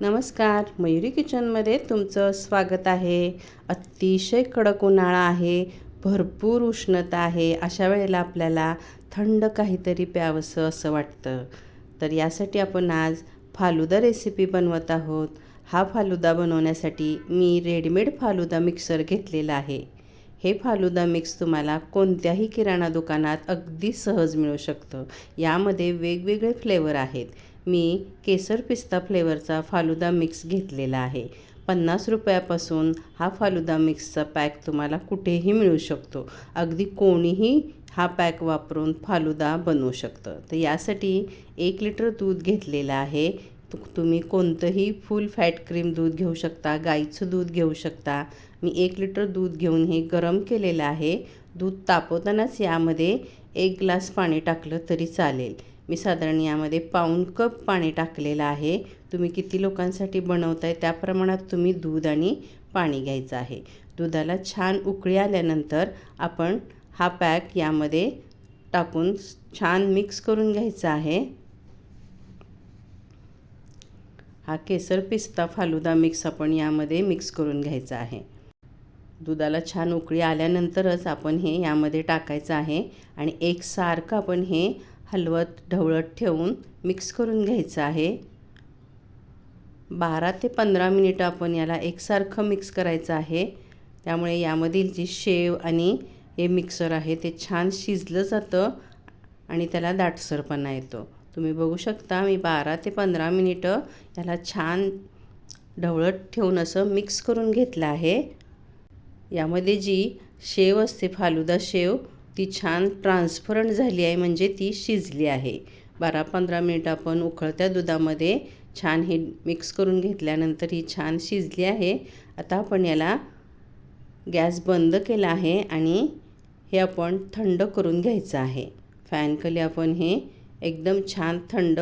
नमस्कार मयुरी किचनमध्ये तुमचं स्वागत आहे. अतिशय कडक उन्हाळा आहे भरपूर उष्णता आहे अशा वेळेला आपल्याला थंड काहीतरी प्यावंसं असं वाटतं. तर यासाठी आपण आज फालुदा रेसिपी बनवत आहोत. हा फालुदा बनवण्यासाठी मी रेडीमेड फालुदा मिक्सर घेतलेला आहे. हे फालुदा मिक्स तुम्हाला कोणत्याही किराणा दुकानात अगदी सहज मिळू शकतं. यामध्ये वेगवेगळे फ्लेवर आहेत. मी केसर पिस्ता फ्लेवरचा फालुदा मिक्स घेतलेला आहे. पन्नास रुपयापासून हा फालुदा मिक्सचा पॅक तुम्हाला कुठेही मिळू शकतो. अगदी कोणीही हा पॅक वापरून फालुदा बनवू शकतं. तर यासाठी एक लिटर दूध घेतलेलं आहे. तु तुम्ही कोणतंही फुल फॅट क्रीम दूध घेऊ शकता गाईचं दूध घेऊ शकता. मी एक लिटर दूध घेऊन हे गरम केलेलं आहे. दूध तापवतानाच यामध्ये एक ग्लास पाणी टाकलं तरी चालेल. मी साधारण यामध्ये पाऊण कप पाणी टाकलेलं आहे. तुम्ही किती लोकांसाठी बनवताय त्या प्रमाणात तुम्ही दूध आणि पाणी घ्यायचं आहे. दुधाला छान उकळी आल्यानंतर आपण हा पॅक यामध्ये टाकून छान मिक्स करून घ्यायचा आहे. हा केसर पिस्ता फालुदा मिक्स आपण यामध्ये मिक्स करून घ्यायचा आहे. दुधाला छान उकळी आल्यानंतरच आपण हे यामध्ये टाकायचं आहे आणि एकसारखं आपण हे हलवत ढवळत ठेवून मिक्स करून घ्यायचं आहे. बारा ते पंधरा मिनिटं आपण याला एकसारखं मिक्स करायचं आहे. त्यामुळे यामधील जी शेव आणि हे मिक्सर आहे ते छान शिजलं जातं आणि त्याला दाटसरपणा येतो. तुम्ही बघू शकता मी बारा ते पंधरा मिनिटं याला छान ढवळत ठेवून असं मिक्स करून घेतलं आहे. यामध्ये जी शेव असते फालुदा शेव ती छान ट्रान्सफरंट झाली आहे म्हणजे ती शिजली आहे. बारा पंधरा मिनिट आपण उकळत्या दुधामध्ये छान हे मिक्स करून घेतल्यानंतर ही छान शिजली आहे. आता आपण याला गॅस बंद केला आहे आणि हे आपण थंड करून घ्यायचं आहे. फॅनखाली आपण हे एकदम छान थंड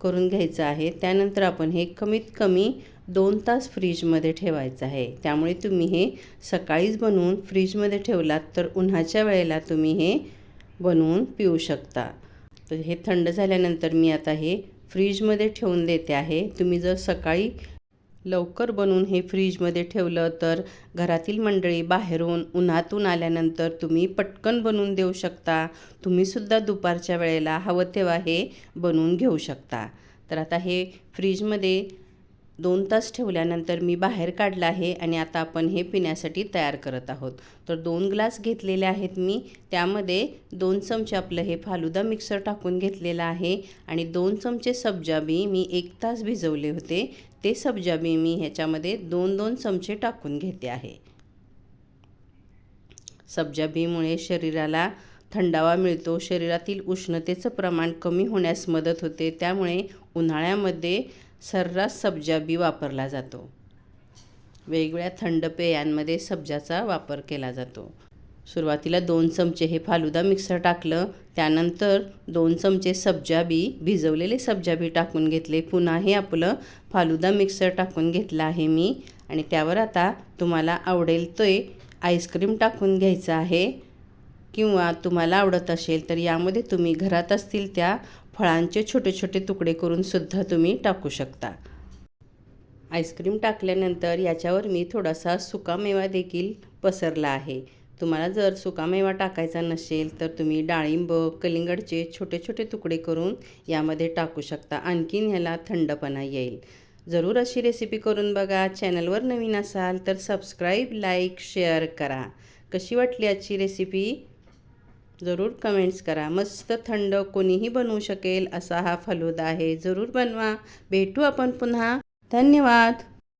करून घ्यायचं आहे. त्यानंतर आपण हे कमीत कमी दोन तास फ्रीजमध्ये ठेवायचं आहे. त्यामुळे तुम्ही हे सकाळीच बनवून फ्रीजमध्ये ठेवलात तर उन्हाच्या वेळेला तुम्ही हे बनवून पिऊ शकता. तर हे थंड झाल्यानंतर मी आता हे फ्रीजमध्ये ठेवून देते आहे. तुम्ही जर सकाळी लवकर बनवून हे फ्रीजमध्ये ठेवलं तर घरातील मंडळी बाहेरून उन्हातून आल्यानंतर तुम्ही पटकन बनवून देऊ शकता. तुम्हीसुद्धा दुपारच्या वेळेला हवं तेव्हा हे बनवून घेऊ शकता. तर आता हे फ्रीजमध्ये दोन तास ठेवल्यानंतर मी बाहेर काढलं आहे आणि आता आपण हे पिण्यासाठी तयार करत आहोत. तर दोन ग्लास घेतलेले आहेत मी. त्यामध्ये दोन चमचे आपलं हे फालुदा मिक्सर टाकून घेतलेलं आहे आणि दोन चमचे सब्जाबी मी एक तास भिजवले होते. ते सब्जाबी मी ह्याच्यामध्ये दोन दोन चमचे टाकून घेते आहे. सब्जाबीमुळे शरीराला थंडावा मिळतो. शरीरातील उष्णतेचं प्रमाण कमी होण्यास मदत होते. त्यामुळे उन्हाळ्यामध्ये सर्रास सब्जा बी वापरला जातो. वेगवेगळ्या थंड पेयांमध्ये सब्जाचा वापर केला जातो. सुरुवातीला दोन चमचे हे फालुदा मिक्सर टाकलं त्यानंतर दोन चमचे सब्जा बी भिजवलेले सब्जा बी टाकून घेतले. पुन्हा हे आपलं फालुदा मिक्सर टाकून घेतलं आहे मी. आणि त्यावर आता तुम्हाला आवडेल ते आईस्क्रीम टाकून घ्यायचं आहे. किंवा तुम्हाला आवडत असेल तर यामध्ये तुम्ही घरात असतील त्या फळांचे छोटे छोटे तुकडे करूनसुद्धा तुम्ही टाकू शकता. आईस्क्रीम टाकल्यानंतर याच्यावर मी थोडासा सुकामेवा देखील पसरला आहे. तुम्हाला जर सुकामेवा टाकायचा नसेल तर तुम्ही डाळिंब कलिंगडचे छोटे छोटे तुकडे करून यामध्ये टाकू शकता. आणखीन ह्याला थंडपणा येईल. जरूर अशी रेसिपी करून बघा. चॅनलवर नवीन असाल तर सबस्क्राईब लाईक शेअर करा. कशी वाटली आजची रेसिपी जरूर कमेंट्स करा. मस्त थंड कोणीही बनवू शकेल असा हा फलुदा आहे. जरूर बनवा. भेटू आपण पुन्हा. धन्यवाद.